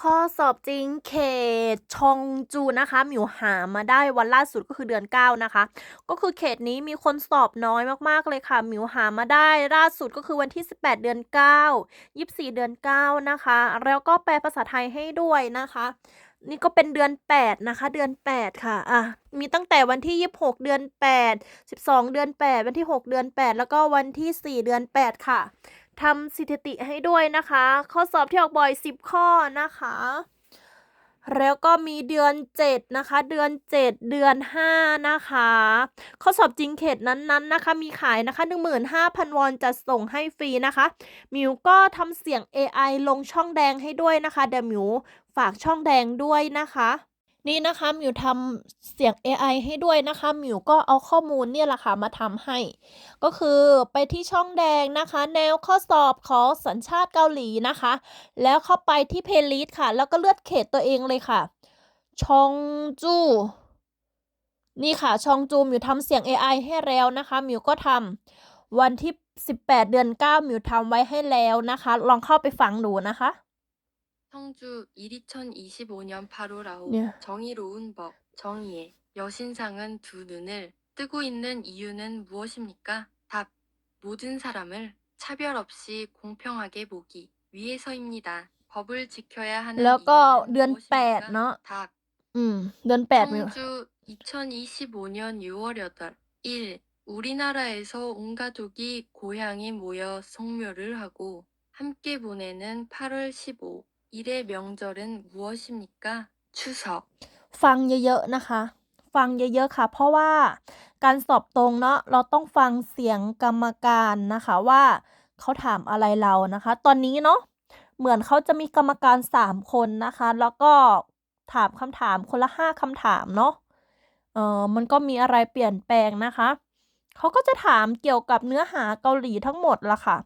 ข้อสอบจริงเขตชองจูนะคะหมิวหามาได้วันล่าสุดก็คือเดือน 9 นะคะ ก็คือเขตนี้มีคนสอบน้อยมากๆเลยค่ะหมิวหามาได้ล่าสุดก็คือวันที่ 18 เดือน 9 24 เดือน 9 นะคะ แล้วก็แปลภาษาไทยให้ด้วยนะคะ นี่ก็เป็นเดือน 8 นะคะ เดือน 8 ค่ะอะมีตั้งแต่วันที่ 26 เดือน 8 12 เดือน 8 วันที่ 6 เดือน 8 แล้วก็วันที่ 4 เดือน 8 ค่ะ ทำสถิติให้ด้วยนะคะ ข้อสอบที่ออกบ่อย 10 ข้อนะคะ แล้วก็มีเดือน 7 นะคะ เดือน 7 เดือน 5 นะคะ ข้อสอบจริงเขตนั้นๆนะคะ มีขายนะคะ 15,000 วอนจะส่งให้ฟรีนะคะ มิวก็ทำเสียง AI ลงช่องแดงให้ด้วยนะคะ เดี๋ยวมิวฝากช่องแดงด้วยนะคะ นี่นะคะมิวทำเสียง AI ให้ด้วยนะคะมิวก็เอาข้อมูลเนี่ยแหละค่ะมาทำให้ ก็คือไปที่ช่องแดงนะคะ แนวข้อสอบของสัญชาติเกาหลีนะคะ แล้วเข้าไปที่เพลย์ลิสต์ค่ะ แล้วก็เลือกเขตตัวเองเลยค่ะ ชองจูนี่ค่ะ ชองจูมิวทำเสียง AI ให้แล้วนะคะมิวก็ทำวันที่ 18 เดือน 9มิวทำไว้ให้แล้วนะคะ ลองเข้าไปฟังดูนะคะ 성주 1 2025년 8월 9일 네. 정의로운 법 정의의 여신상은 두 눈을 뜨고 있는 이유는 무엇입니까? 답 모든 사람을 차별 없이 공평하게 보기 위해서입니다. 법을 지켜야 하는 แล้วก็ 이유는 เดือน 8 무엇입니까? เนาะ 답 อืม เดือน 8 มิว 성주 2025년 6월 8일 1. 우리나라에서 온 가족이 고향에 모여 성묘를 하고 함께 보내는 8월 15 일의 명절은 무엇입니까? 추석 ฟังเยอะๆนะคะ ฟังเยอะๆค่ะ เพราะว่าการสอบตรงเนาะ เราต้องฟังเสียงกรรมการนะคะว่าเขาถามอะไรเรานะคะ ตอนนี้เนาะ เหมือนเขาจะมีกรรมการ 3 คนนะคะ แล้วก็ถามคำถามคนละ 5คำถามเนาะ เออมันก็มีอะไรเปลี่ยนแปลงนะคะ เขาก็จะถามเกี่ยวกับเนื้อหาเกาหลีทั้งหมดละค่ะ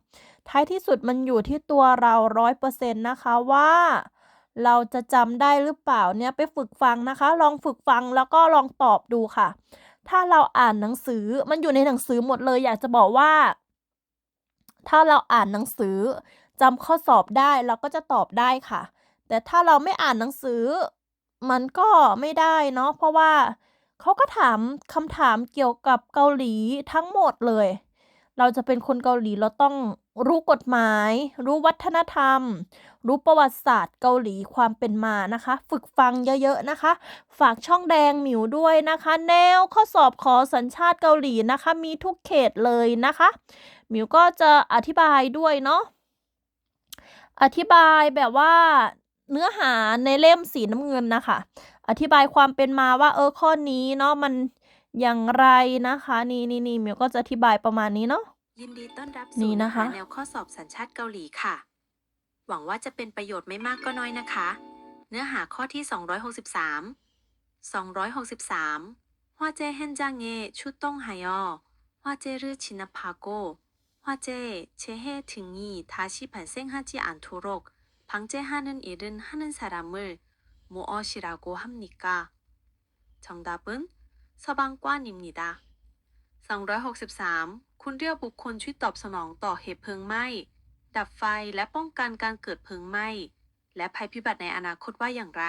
ท้ายที่สุดมันอยู่ที่ตัวเราร้อยเปอร์เซ็นต์นะคะว่า เราจะจำได้หรือเปล่าเนี่ยไปฝึกฟังนะคะ ลองฝึกฟังแล้วก็ลองตอบดูค่ะ ถ้าเราอ่านหนังสือมันอยู่ในหนังสือหมดเลย อยากจะบอกว่า ถ้าเราอ่านหนังสือจำข้อสอบได้เราก็จะตอบได้ค่ะ แต่ถ้าเราไม่อ่านหนังสือ มันก็ไม่ได้เนาะเพราะว่าเขาก็ถามคำถามเกี่ยวกับเกาหลีทั้งหมดเลย เราจะเป็นคนเกาหลีเราต้องรู้กฎหมาย รู้วัฒนธรรม รู้ประวัติศาสตร์เกาหลีความเป็นมานะคะ ฝึกฟังเยอะๆนะคะ ฝากช่องแดงหมิวด้วยนะคะ แนวข้อสอบขอสัญชาติเกาหลีนะคะ มีทุกเขตเลยนะคะหมิวก็จะอธิบายด้วยเนาะอธิบายแบบว่าเนื้อหาในเล่มสีน้ำเงินนะคะ อธิบายความเป็นมาว่าเออข้อนี้เนาะมัน อย่างไรนะคะ นี่นี่นี่หมิวก็จะอธิบายประมาณนี้เนาะ ยินดีต้อนรับ นี่ สู่ นะคะ แนวข้อสอบสัญชาติเกาหลีค่ะ หวังว่าจะเป็นประโยชน์ไม่มากก็น้อยนะคะ เนื้อหาข้อที่ 263 263 화재 현장에 출동하여 화재를 진압하고 화재, 재해 등이 다시 발생하지 않도록 방제하는 일은 하는 사람을 무엇이라고 합니까? 정답은 서방관입니다. 263 คุณเรียกบุคคลช่วยตอบสนองต่อเหตุเพลิงไหม้ ดับไฟและป้องกันการเกิดเพลิงไหม้ และภัยพิบัติในอนาคตว่าอย่างไร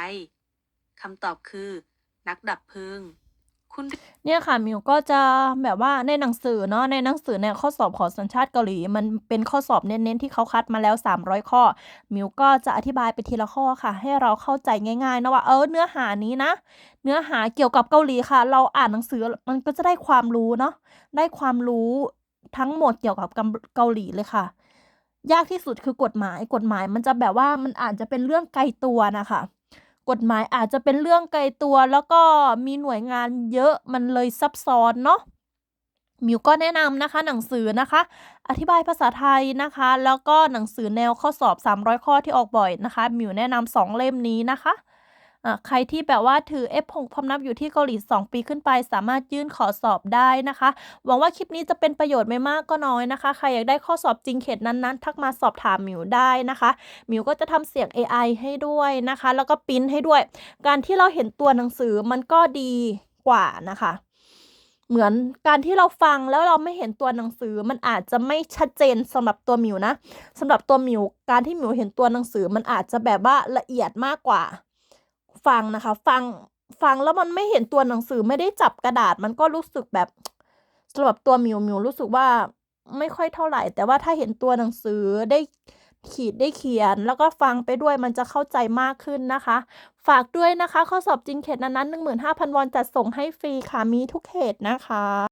คำตอบคือ นักดับเพลิง คุณเนี่ยค่ะมิวก็จะแบบว่าในหนังสือเนาะในหนังสือเนี่ยข้อสอบของสัญชาติเกาหลี มันเป็นข้อสอบเน้นๆที่เขาคัดมาแล้ว 300 ข้อ มิวก็จะอธิบายไปทีละข้อค่ะ ให้เราเข้าใจง่ายๆนะว่าเออเนื้อหานี้นะ เนื้อหาเกี่ยวกับเกาหลีค่ะ เราอ่านหนังสือมันก็จะได้ความรู้เนาะได้ความรู้ทั้งหมดเกี่ยวกับเกาหลีเลยค่ะ ยากที่สุดคือกฎหมายกฎหมายมันจะแบบว่ามันอาจจะเป็นเรื่องไกลตัวนะคะ กฎหมายอาจจะเป็นเรื่องไกลตัวแล้วก็มีหน่วยงานเยอะมันเลยซับซ้อนเนาะมิวก็แนะนำนะคะหนังสือนะคะ อธิบายภาษาไทยนะคะ แล้วก็หนังสือแนวข้อสอบ 300 ข้อที่ออกบ่อยนะคะมิวแนะนำสองเล่มนี้นะคะอะ ใครที่แบบว่าถือ F6 พำนับอยู่ที่เกาหลี 2 ปีขึ้นไป สามารถยื่นขอสอบได้นะคะ หวังว่าคลิปนี้จะเป็นประโยชน์ไม่มากก็น้อยนะคะ ใครอยากได้ข้อสอบจริงเขตนั้นๆ ทักมาสอบถามมิวได้นะคะมิวก็จะทำเสียง AI ให้ด้วยนะคะ แล้วก็ปริ้นให้ด้วย การที่เราเห็นตัวหนังสือมันก็ดีกว่านะคะ เหมือนการที่เราฟังแล้วเราไม่เห็นตัวหนังสือมันอาจจะไม่ชัดเจนสำหรับตัวหมิวนะสำหรับตัวหมิว การที่หมิวเห็นตัวหนังสือมันอาจจะแบบว่าละเอียดมากกว่า ฟังนะคะ ฟังฟังแล้วมันไม่เห็นตัวหนังสือไม่ได้จับกระดาษ มันก็รู้สึกแบบสำหรับตัวมิวมิวรู้สึกว่าไม่ค่อยเท่าไหร่ แต่ว่าถ้าเห็นตัวหนังสือได้ขีดได้เขียน แล้วก็ฟังไปด้วยมันจะเข้าใจมากขึ้นนะคะ ฝากด้วยนะคะ ข้อสอบจริงเขตนั้นๆ15,000 วอนจัดส่งให้ฟรีค่ะมีทุกเขตนะคะ